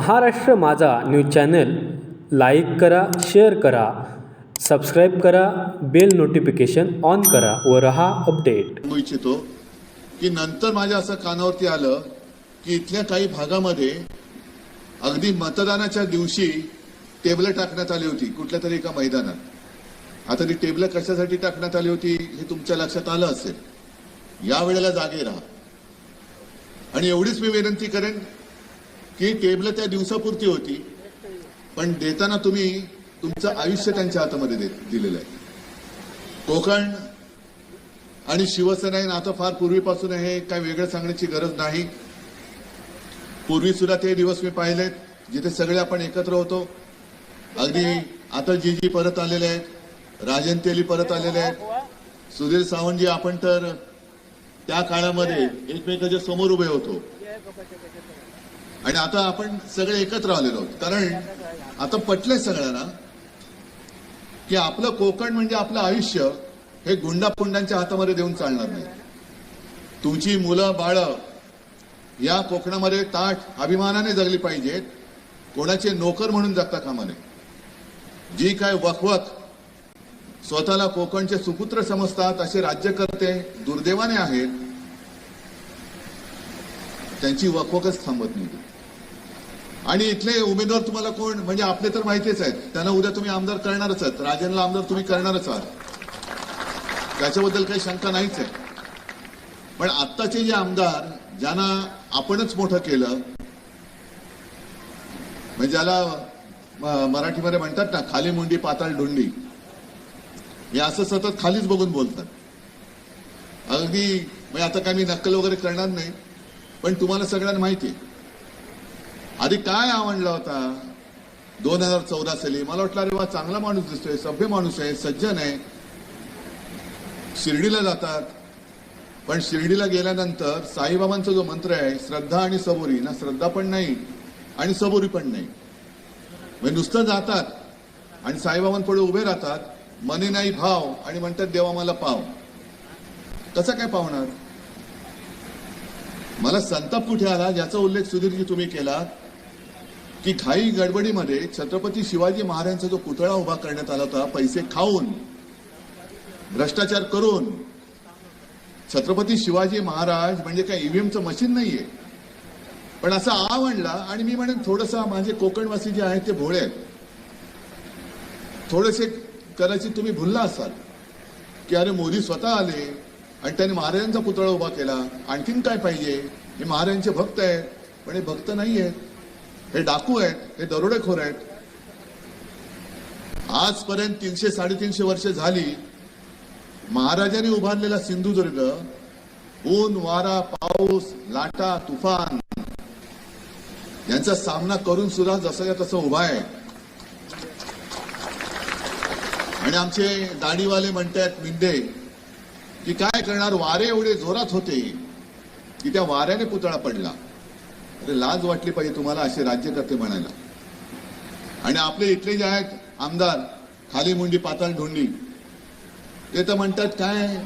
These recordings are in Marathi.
Maharashtra Majha news channel like करा शेअर करा सबस्क्राईब करा बेल नोटिफिकेशन ऑन करा व रहा अपडेट. सांगू इच्छितो की नंतर माझ्या असं कानावरती आलं की इथल्या काही भागामध्ये अगदी मतदानाच्या दिवशी टेबलं टाकण्यात आली होती कुठल्या तरी एका मैदानात. आता ती टेबलं कशासाठी टाकण्यात आली होती हे तुमच्या लक्षात आलं असेल? या वेळेला जागे राहा. आणि एवढीच मी विनंती करेन की टेबल त्या दिवसापुरती होती. पण देताना तुम्ही तुमचं आयुष्य त्यांच्या हातामध्ये दे- दिलेलं आहे. कोकण आणि शिवसेना हे नातं फार पूर्वीपासून आहे काय वेगळं सांगण्याची गरज नाही. पूर्वी सुद्धा ते दिवस मी पाहिलेत जिथे सगळे आपण एकत्र होतो. अगदी आता जी जी परत आलेले आहेत राजन तेली परत आलेले आहेत. सुधीर सावंतजी आपण तर त्या काळामध्ये एकमेकाच्या समोर उभे होतो. आणि आता आपण सगळे एकत्र आलेलो आहोत. कारण आता पटलंय सगळ्यांना की आपलं कोकण म्हणजे आपलं आयुष्य हे गुंडापुंडांच्या हातामध्ये देऊन चालणार नाही. तुमची मुलं बाळं या कोकणामध्ये ताट अभिमानाने जगली पाहिजेत. कोणाचे नोकर म्हणून जगता कामा नये. जी काय वखवत स्वतःला कोकणचे सुपुत्र समजतात असे राज्यकर्ते दुर्दैवाने आहेत. त्यांची वखवकच थांबत नाही. आणि इथले उमेदवार तुम्हाला कोण? म्हणजे आपले तर माहितीच आहेत. त्यांना उद्या तुम्ही आमदार करणारच आहात. राजेंना आमदार तुम्ही करणारच आहात. त्याच्याबद्दल काही शंका नाहीच आहे. पण आत्ताचे जे आमदार ज्यांना आपणच मोठं केलं म्हणजे ज्याला म- मराठीमध्ये म्हणतात ना खाली मुंडी पाताळ डोंडी हे असं सतत खालीच बघून बोलतात. अगदी म्हणजे आता काय मी नक्कल वगैरे करणार नाही. पण तुम्हाला सगळ्यांना माहिती आहे. आधी काय आवडला होता? दोन हजार चौदा साली मला वाटलं अरे वा चांगला माणूस दिसतोय सभ्य माणूस आहे सज्जन आहे. शिर्डीला जातात. पण शिर्डीला गेल्यानंतर साईबाबांचा जो मंत्र आहे श्रद्धा आणि सबुरी ना श्रद्धा पण नाही आणि सबुरी पण नाही. म्हणजे नुसतं जातात आणि साईबाबांपुढे उभे राहतात मने नाही भाव आणि म्हणतात देवा मला पाव. कसं काय पावणार? मला संताप कुठे आला? ज्याचा उल्लेख सुधीरजी तुम्ही केला की घाई गडबडीमध्ये छत्रपती शिवाजी महाराजांचा जो पुतळा उभा करण्यात आला होता पैसे खाऊन भ्रष्टाचार करून छत्रपती शिवाजी महाराज म्हणजे काय ईव्हीएमचं मशीन नाहीये. पण असं आवडला आणि मी म्हणेन थोडंसं माझे कोकणवासी जे आहेत ते भोळे आहेत. थोडेसे कदाचित तुम्ही भुलला असाल की अरे मोदी स्वतः आले आणि त्यांनी महाराजांचा पुतळा उभा केला. आणखीन काय पाहिजे? हे महाराजांचे भक्त आहेत पण हे भक्त नाही आहेत. हे डाकू आहेत हे दरोडेखोर आहेत. आजपर्यंत तीनशे साडेतीनशे वर्ष झाली महाराजांनी उभारलेला सिंधुदुर्ग ऊन वारा पाऊस लाटा तुफान यांचा सामना करून सुद्धा जसं तसं उभा आहे. आणि आमचे दाढीवाले म्हणतात मिंदे की काय करणार? वारे एवढे जोरात होते की त्या वाऱ्याने पुतळा पडला. अरे लाज वाटली पाहिजे तुम्हाला असे राज्यकर्ते म्हणायला. आणि आपले इथले जे आहेत आमदार खाली मुंडी पाताळ ढोंडी ते तर म्हणतात काय?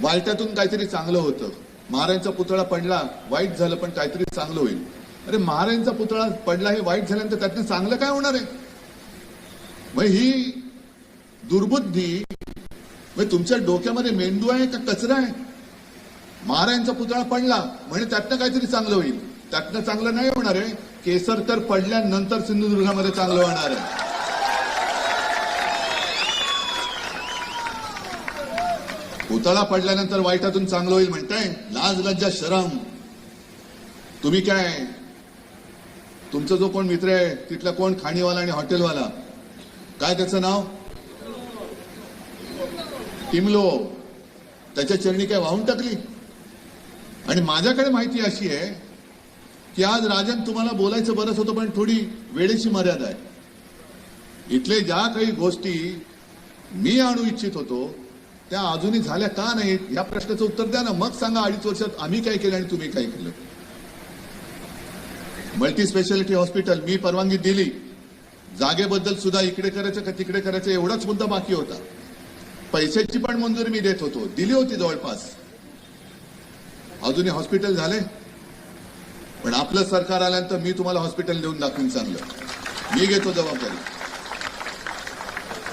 वाईटातून काहीतरी चांगलं होतं. महाराजांचा पुतळा पडला वाईट झालं पण काहीतरी चांगलं होईल. अरे महाराजांचा पुतळा पडला हे वाईट झाल्यानंतर त्यातनं चांगलं काय होणार आहे? मग ही दुर्बुद्धी म्हणजे तुमच्या डोक्यामध्ये मेंदू आहे का कचरा आहे? महाराजांचा पुतळा पडला म्हणजे त्यातनं काहीतरी चांगलं होईल. त्यातनं चांगलं नाही होणार आहे. केसर तर पडल्यानंतर सिंधुदुर्गामध्ये चांगलं होणार आहे. पुतळा पडल्यानंतर वाईटातून चांगलं होईल म्हणताय? लाज लज्जा शरम. तुम्ही काय? तुमचा जो कोण मित्र आहे तिथला कोण खाणीवाला आणि हॉटेलवाला? काय त्याचं नाव? टिमलो त्याच्या चरणी काय वाहून टाकली? आणि माझ्याकडे माहिती अशी आहे की आज राजन तुम्हाला बोलायचं बरंच होतं पण थोडी वेळेची मर्यादा आहे. इथले ज्या काही गोष्टी मी आणू इच्छित होतो त्या अजूनही झाल्या का नाहीत या प्रश्नाचं उत्तर द्या ना. मग सांगा अडीच वर्षात आम्ही काय केलं आणि तुम्ही काय केलं? मल्टी स्पेशालिटी हॉस्पिटल मी परवानगी दिली. जागेबद्दल सुद्धा इकडे करायचं का तिकडे करायचं एवढाच मुद्दा बाकी होता. पैशाची पण मंजुरी मी देत होतो. दिली होती जवळपास. अजूनही हॉस्पिटल झाले. पण आपलं सरकार आल्यानंतर मी तुम्हाला हॉस्पिटल देऊन दाखवून चांगलं. मी घेतो जबाबदारी.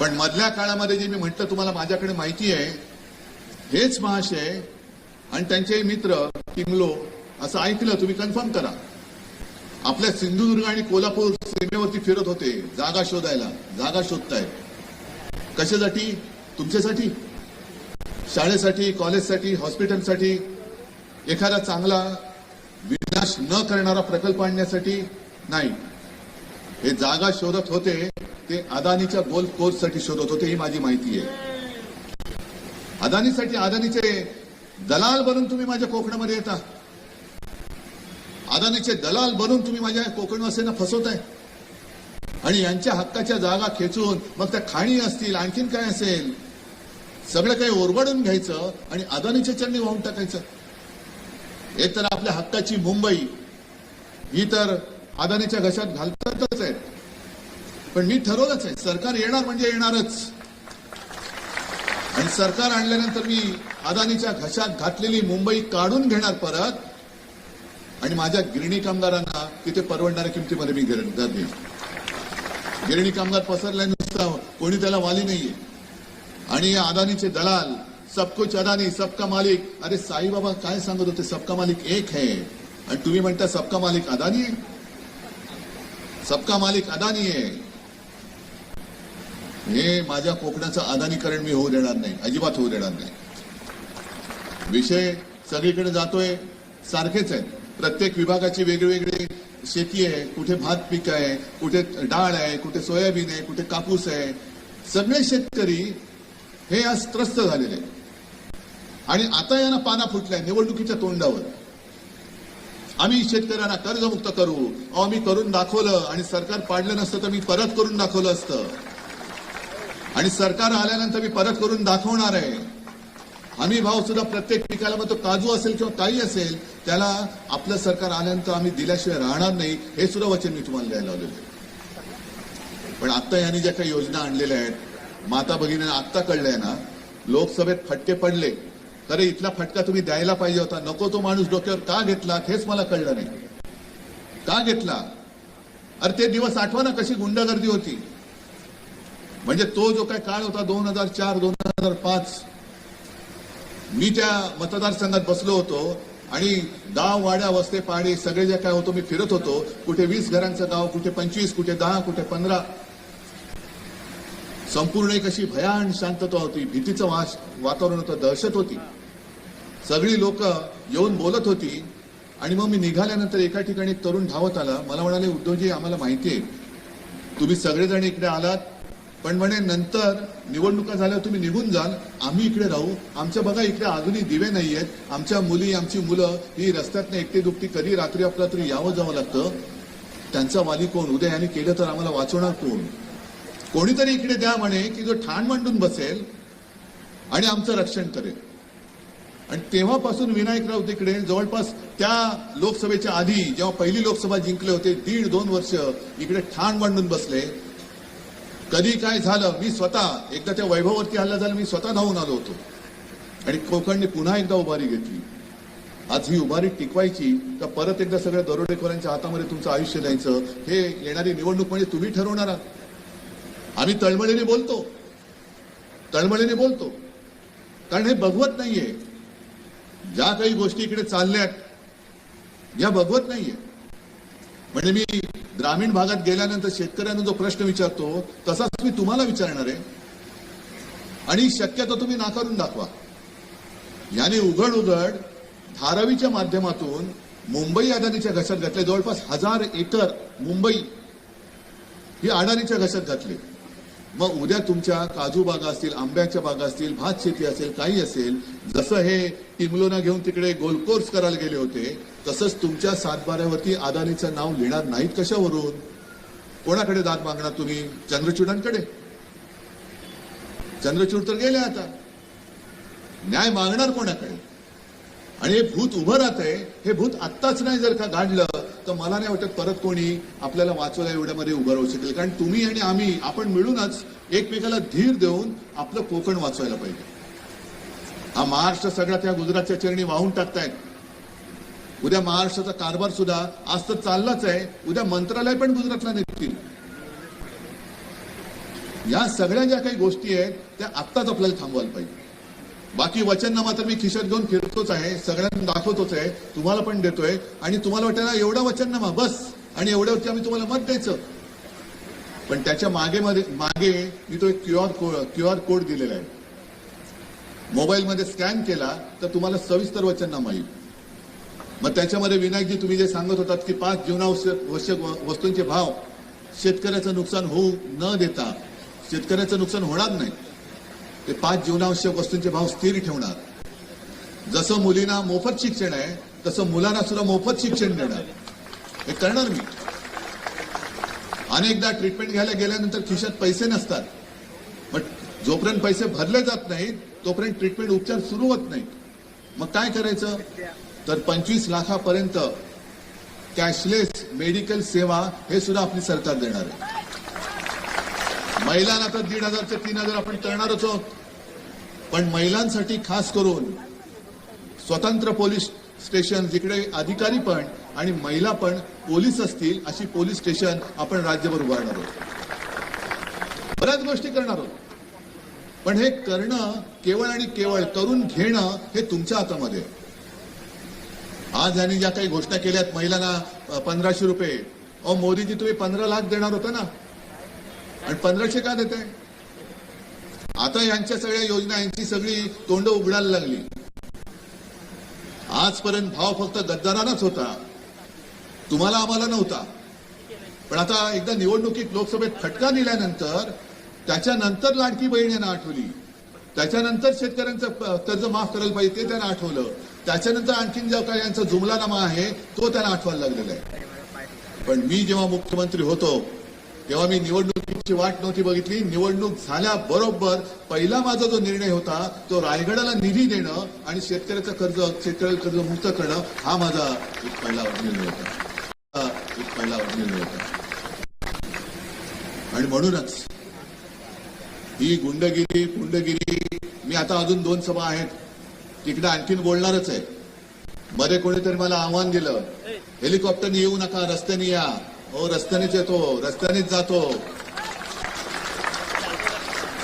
पण मधल्या काळामध्ये जे मी म्हटलं तुम्हाला माझ्याकडे माहिती आहे हेच महाशय आणि त्यांचे मित्र किंगलो असं ऐकलं तुम्ही कन्फर्म करा. आपल्या सिंधुदुर्ग आणि कोल्हापूर सीमेवरती फिरत होते. जागा शोधायला. जागा शोधताय कशासाठी? तुमच्यासाठी शाळेसाठी कॉलेजसाठी हॉस्पिटलसाठी एखादा चांगला विनाश न करणारा प्रकल्प आणण्यासाठी नाही. हे जागा शोधत होते ते अदानीच्या गोल्फ कोर्ससाठी शोधत होते ही माझी माहिती आहे. अदानीसाठी अदानीचे दलाल बनून तुम्ही माझ्या कोकणामध्ये येता. अदानीचे दलाल बनून तुम्ही माझ्या कोकणवासियांना फसवताय. आणि यांच्या हक्काच्या जागा खेचून मग त्या खाणी असतील आणखीन काय असेल? सगळं काही ओरबाडून घ्यायचं आणि अदानीच्या चरणी वाहून टाकायचं. एक तर आपल्या हक्काची मुंबई ही तर अदानीच्या घशात घालतातच आहेत. पण मी ठरवलंच आहे सरकार येणार म्हणजे येणारच. आणि सरकार आणल्यानंतर मी अदानीच्या घशात घातलेली मुंबई काढून घेणार परत. आणि माझ्या गिरणी कामगारांना तिथे परवडणाऱ्या किमतीमध्ये मी घर देईन गिरणी कामगार पसरलाय कोणी त्याला वाली नाहीये. आणि अदानीचे दलाल सबको अदानी सबका मालिक. अरे साईबाबा काय सांगत होते? सबका मालिक एक है. आणि तुम्ही म्हणता सबका मालिक अदानी आहे? सबका मालिक अदानी आहे. हे माझ्या कोकणाचं अदानीकरण मी होऊ देणार नाही. अजिबात होऊ देणार नाही. विषय सगळीकडे जातोय. सारखेच आहे प्रत्येक विभागाची वेगवेगळी शेती आहे. कुठे भात पीक आहे कुठे डाळ आहे कुठे सोयाबीन आहे कुठे कापूस आहे. सगळे शेतकरी हे आज त्रस्त झालेले आहे आणि आता यांना पाना फुटलाय निवडणुकीच्या तोंडावर. आम्ही शेतकऱ्यांना कर्जमुक्त करू. अहो मी करून दाखवलं आणि सरकार पाडलं नसतं तर मी परत करून दाखवलं असतं. आणि सरकार आल्यानंतर मी परत करून दाखवणार आहे. हमी भाव सुद्धा प्रत्येक पिकाला मग तो काजू असेल किंवा काही असेल त्याला आपलं सरकार आल्यानंतर आम्ही दिल्याशिवाय राहणार नाही हे सुद्धा वचन मी तुम्हाला द्यायला लावलेलं आहे. पण आता यांनी ज्या काही योजना आणलेल्या आहेत माता भगिनी आत्ता कळलंय ना लोकसभेत फटके पडले अरे इथला फटका तुम्ही द्यायला पाहिजे होता. नको तो माणूस डोक्यावर का घेतला? हेच मला कळलं नाही. का घेतला? अरे ते दिवस आठवा ना कशी गुंडगर्दी होती. म्हणजे तो जो काय काळ होता दोन हजार चार दोन हजार पाच मी त्या मतदारसंघात बसलो होतो आणि गाव वाड्या वस्ते पाडी सगळे जे काय होतो मी फिरत होतो. कुठे वीस घरांचं गाव कुठे पंचवीस कुठे दहा कुठे पंधरा. संपूर्ण एक अशी भयान शांतता होती भीतीचं वास वातावरण होतं दहशत होती. सगळी लोक येऊन बोलत होती आणि मग मी निघाल्यानंतर एका ठिकाणी एक तरुण धावत आला. मला म्हणाले उद्धवजी आम्हाला माहिती आहे. तुम्ही सगळेजण इकडे आलात पण म्हणे नंतर निवडणुका झाल्यावर तुम्ही निघून जाल. आम्ही इकडे राहू. आमच्या बघा इकडे अजूनही दिवे नाही आहेत. आमच्या मुली आमची मुलं ही रस्त्यातनं एकटी दुपटी कधी रात्री अपरात्री यावं जावं लागतं. त्यांचा वाली कोण? उद्या यांनी केलं तर आम्हाला वाचवणार कोण? कोणीतरी इकडे द्या म्हणे की जो ठाण मांडून बसेल आणि आमचं रक्षण करेल. आणि तेव्हापासून विनायकराव तिकडे जवळपास त्या लोकसभेच्या आधी जेव्हा पहिली लोकसभा जिंकले होते दीड दोन वर्ष इकडे ठाण मांडून बसले. कधी काय झालं मी स्वतः एकदा त्या वैभववरती हल्ला झाला मी स्वतः धावून आलो होतो. आणि कोकणने पुन्हा एकदा उभारी घेतली. आज ही उभारी टिकवायची तर परत एकदा सगळ्या दरोडेखोरांच्या हातामध्ये तुमचं आयुष्य द्यायचं. हे येणारी निवडणूक म्हणजे तुम्ही ठरवणार आहात. आम्ही तळमळीने बोलतो. तळमळीने बोलतो. कारण हे बघवत नाहीये. ज्या काही गोष्टी इकडे चालल्यात या बघवत नाहीये. म्हणजे मी ग्रामीण भागात गेल्यानंतर शेतकऱ्यांना जो प्रश्न विचारतो तसाच मी तुम्हाला विचारणार आहे. आणि शक्यतो तुम्ही नाकारून दाखवा. याने उघड उघड धारावीच्या माध्यमातून मुंबई अदानीच्या घशात घातले. जवळपास हजार एकर मुंबई ही अडाणीच्या घशात घातली. मग उद्या तुमच्या काजू बागा असतील आंब्याच्या बागा असतील भात शेती असेल काही असेल जसं हे टिमलोना घेऊन तिकडे गोलकोर्स करायला गेले होते तसंच तुमच्या सातबाऱ्यावरती अदानीचं नाव लिहिणार नाहीत कशावरून? कोणाकडे दाद मागणार तुम्ही? चंद्रचूडांकडे? चंद्रचूड तर गेले आता. न्याय मागणार कोणाकडे? आणि हे भूत उभं राहत आहे हे भूत आत्ताच नाही जर का गाडलं तर मला नाही वाटत परत कोणी आपल्याला वाचवायला एवढ्यामध्ये उभं राहू शकेल. कारण तुम्ही आणि आम्ही आपण मिळूनच एकमेकाला धीर देऊन आपलं कोकण वाचवायला पाहिजे. हा महाराष्ट्र सगळा त्या गुजरातच्या चरणी वाहून टाकतायत. उद्या महाराष्ट्राचा कारभार सुद्धा आज तर चाललाच आहे. उद्या मंत्रालय पण गुजरातला निघतील. या सगळ्या ज्या काही गोष्टी आहेत त्या आत्ताच आपल्याला थांबवायला पाहिजे. बाकी वचन तर मी खिशात घेऊन फिरतोच आहे. सगळ्यांना दाखवतोच आहे. तुम्हाला पण देतोय. आणि तुम्हाला वाटतं ना एवढा वचननामा बस. आणि एवढ्यावरती आम्ही तुम्हाला मत द्यायचं. पण त्याच्यामागे मध्ये मागे मी तो एक Q R code Q R code दिलेला आहे. मोबाईलमध्ये स्कॅन केला तर तुम्हाला सविस्तर वचननामा येईल मग त्याच्यामध्ये विनायकजी तुम्ही जे सांगत होतात की पाच जीवनावश्यक आवश्यक व- वस्तूंचे भाव शेतकऱ्याचं नुकसान होऊ न देता शेतकऱ्याचं नुकसान होणार नाही. ते पाच जीवनावश्यक वस्तूंचे भाव स्थिर ठेवणार. जसं मुलींना मोफत शिक्षण आहे तसं मुलांना सुद्धा मोफत शिक्षण देणार. हे करणार मी. अनेकदा ट्रीटमेंट घ्यायला गेल्यानंतर खिशात पैसे नसतात. पण जोपर्यंत पैसे भरले जात नाहीत तोपर्यंत ट्रीटमेंट उपचार सुरू होत नाही मग काय करायचं? तर पंचवीस लाखापर्यंत कॅशलेस मेडिकल सेवा हे सुद्धा आपली सरकार देणार आहे. महिलांना तर दीड हजार ते तीन हजार आपण करणारच आहोत. पण महिलांसाठी खास करून स्वतंत्र पोलीस स्टेशन जिकडे अधिकारी पण आणि महिला पण पोलीस असतील अशी पोलीस स्टेशन आपण राज्यभर उभारणार आहोत. बऱ्याच गोष्टी करणार आहोत. पण हे करणं केवळ आणि केवळ करून घेणं हे तुमच्या हातामध्ये आज यांनी ज्या काही घोषणा केल्यात महिलांना पंधराशे रुपये. अहो मोदीजी तुम्ही पंधरा लाख देणार होता ना? आणि पंधराशे का देते? आता यांच्या सगळ्या योजना यांची सगळी तोंड उघडायला लागली. आजपर्यंत भाव फक्त गद्दारानाच होता. तुम्हाला आम्हाला नव्हता. पण आता एकदा निवडणुकीत लोकसभेत फटका दिल्यानंतर त्याच्यानंतर लाडकी बहीण यांना आठवली. त्याच्यानंतर शेतकऱ्यांचं कर्ज माफ करायला पाहिजे ते त्यांना आठवलं. त्याच्यानंतर आणखीन जो काही यांचा जुमलानामा आहे तो त्यांना आठवायला लागलेला आहे. पण मी जेव्हा मुख्यमंत्री होतो तेव्हा मी निवडणुकीची वाट नव्हती बघितली. निवडणूक झाल्याबरोबर पहिला माझा जो निर्णय होता तो रायगडाला निधी देणं आणि शेतकऱ्याचं कर्ज शेतकऱ्याला कर्ज मुक्त करणं हा माझा एक पहिला निर्णय होता. एक पहिला निर्णय होता. आणि म्हणूनच ही गुंडगिरी गुंडगिरी मी आता अजून दोन सभा आहेत. तिकडे आणखीन बोलणारच आहे. मध्ये कोणीतरी मला आव्हान दिलं. हेलिकॉप्टरने येऊ नका रस्त्याने या. हो रस्त्यानेच येतो रस्त्यानेच जातो.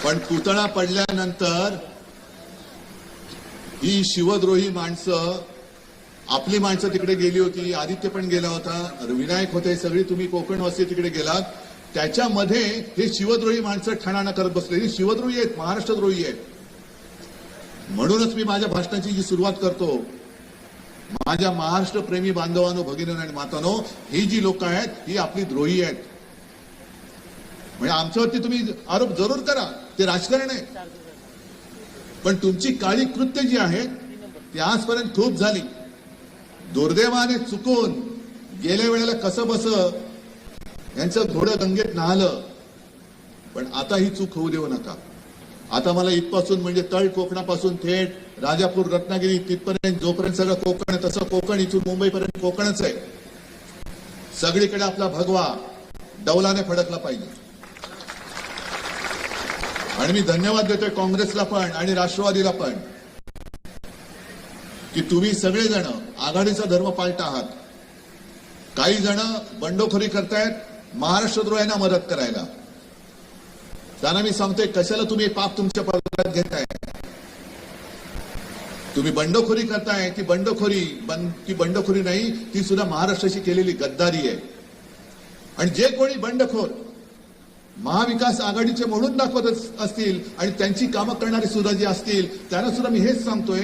पण पुतळा पडल्यानंतर ही शिवद्रोही माणसं आपली माणसं तिकडे गेली होती आदित्य पण गेला होता विनायक होते सगळी तुम्ही कोकणवासी तिकडे गेलात. त्याच्यामध्ये हे शिवद्रोही माणसं ठणाना करत बसले. ही शिवद्रोही आहेत महाराष्ट्रद्रोही आहेत. म्हणूनच मी माझ्या भाषणाची जी सुरुवात करतो. माझ्या महाराष्ट्र प्रेमी बांधवांनो भगिनीनो आणि मातानो ही जी लोक आहेत ही आपली द्रोही आहेत. म्हणजे आमच्यावरती तुम्ही आरोप जरूर करा ते राजकारण आहे. पण तुमची काळी कृत्य जी आहेत ती आजपर्यंत खूप झाली. दुर्दैवाने चुकून गेल्या वेळेला कसं बस यांचं घोडं गंगेत नाहलं. पण आता ही चूक होऊ देऊ नका. आता मला इथपासून म्हणजे तळ कोकणापासून थेट राजापूर रत्नागिरी तिथपर्यंत जोपर्यंत सगळं कोकण आहे तसं कोकण इथून मुंबईपर्यंत कोकणच आहे. सगळीकडे आपला भगवा डौलाने फडकला पाहिजे. आणि मी धन्यवाद देतोय काँग्रेसला पण आणि राष्ट्रवादीला पण की तुम्ही सगळेजण आघाडीचा धर्म पाळता आहात. काही जण बंडखोरी करतायत महाराष्ट्रद्रोह्यांना मदत करायला. त्यांना मी सांगतोय कशाला तुम्ही पाप तुमच्या पदरात घेताय? तुम्ही बंडखोरी करताय ती बंडखोरी बं- ती बंडखोरी नाही ती सुद्धा महाराष्ट्राशी केलेली गद्दारी आहे. आणि जे कोणी बंडखोर महाविकास आघाडीचे म्हणून दाखवत असतील आणि त्यांची कामं करणारे सुद्धा जे असतील त्यांना सुद्धा मी हेच सांगतोय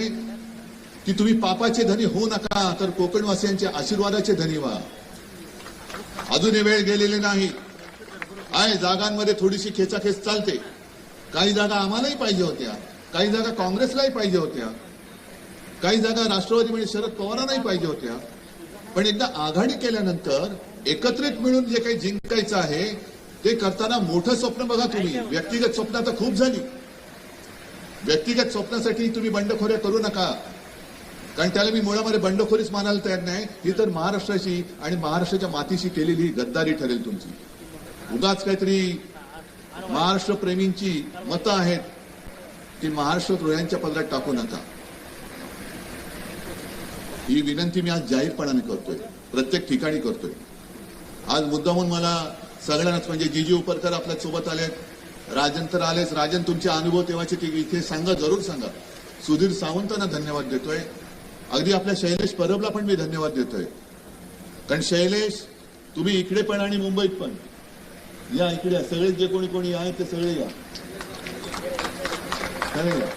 की तुम्ही पापाचे धनी होऊ नका तर कोकणवासियांच्या आशीर्वादाचे धनी व्हा. अजूनही वेळ गेलेली नाही. आहे जागांमध्ये थोडीशी खेचाखेच चालते. काही जागा आम्हालाही पाहिजे होत्या. काही जागा काँग्रेसलाही पाहिजे होत्या. काही जागा राष्ट्रवादी म्हणजे शरद पवारांनाही पाहिजे होत्या. पण एकदा आघाडी केल्यानंतर एकत्रित मिळून जे काही जिंकायचं आहे ते करताना मोठं स्वप्न बघा तुम्ही. व्यक्तिगत स्वप्न आता खूप झाली. व्यक्तिगत स्वप्नासाठी तुम्ही बंडखोऱ्या करू नका. कारण त्याला मी मुळामध्ये बंडखोरीच मानायला तयार नाही. ही तर महाराष्ट्राची आणि महाराष्ट्राच्या मातीशी केलेली गद्दारी ठरेल तुमची. उगाच काहीतरी महाराष्ट्र प्रेमींची मतं आहेत ती महाराष्ट्र द्रोह्यांच्या पदरात टाकू नका. ही विनंती मी आज जाहीरपणाने करतोय प्रत्येक ठिकाणी करतोय. आज मुद्दामून मला सगळ्यांनाच म्हणजे जीजी उपरकर आपल्यासोबत आलेत राजन तर आलेच. राजन तुमचे अनुभव तेव्हाचे ते इथे सांगा जरूर सांगा. सुधीर सावंतांना धन्यवाद देतोय. अगदी आपल्या शैलेश परबला पण मी धन्यवाद देतोय. कारण शैलेश तुम्ही इकडे पण आणि मुंबईत पण. या इकडे सगळेच सगळे जे कोणी कोणी आहेत ते सगळे या. सगळे या.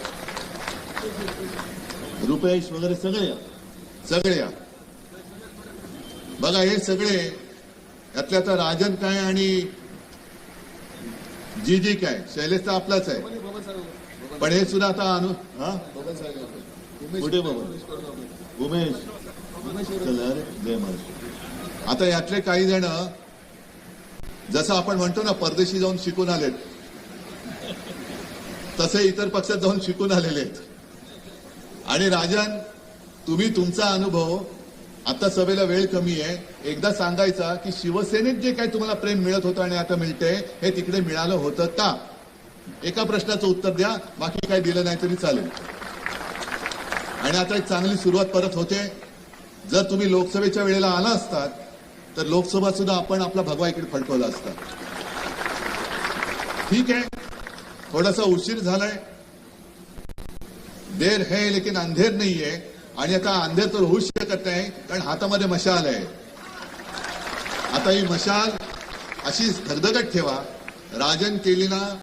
रुपेश वगैरे सगळे या. सगळे या. बघा हे सगळे यातल्या आता राजन काय आणि जी जी काय? शैलेश तर आपलाच आहे. पण हे सुद्धा आता अनु हा? कुठे बाबा? उमेश. चला अरे जय महाराज. आता यातले काही जण जसं आपण म्हणतो ना परदेशी जाऊन शिकून आलेत तसे इतर पक्षात जाऊन शिकून आलेले आहेत. आणि राजन तुम्ही तुमचा अनुभव आता सभेला वेळ कमी आहे एकदा सांगायचा की शिवसेनेत जे काही तुम्हाला प्रेम मिळत होतं आणि आता मिळते हे तिकडे मिळालं होतं का? एका प्रश्नाचं उत्तर द्या बाकी काही दिलं नाही तरी चालेल. आणि आता एक चांगली सुरुवात परत होते. जर तुम्ही लोकसभेच्या वेळेला आला असतात तर लोकसभा सुद्धा आपण आपला भगवा इकडे फडकवला असता. ठीक आहे. थोडासा उशीर झालाय. देर है लेकिन अंधेर नाही आहे आणि आता अंधेर तर होऊ शकत नाही कारण हातामध्ये मशाल आहे. आता ही मशाल अशी धगधगत ठेवा. राजन केलीना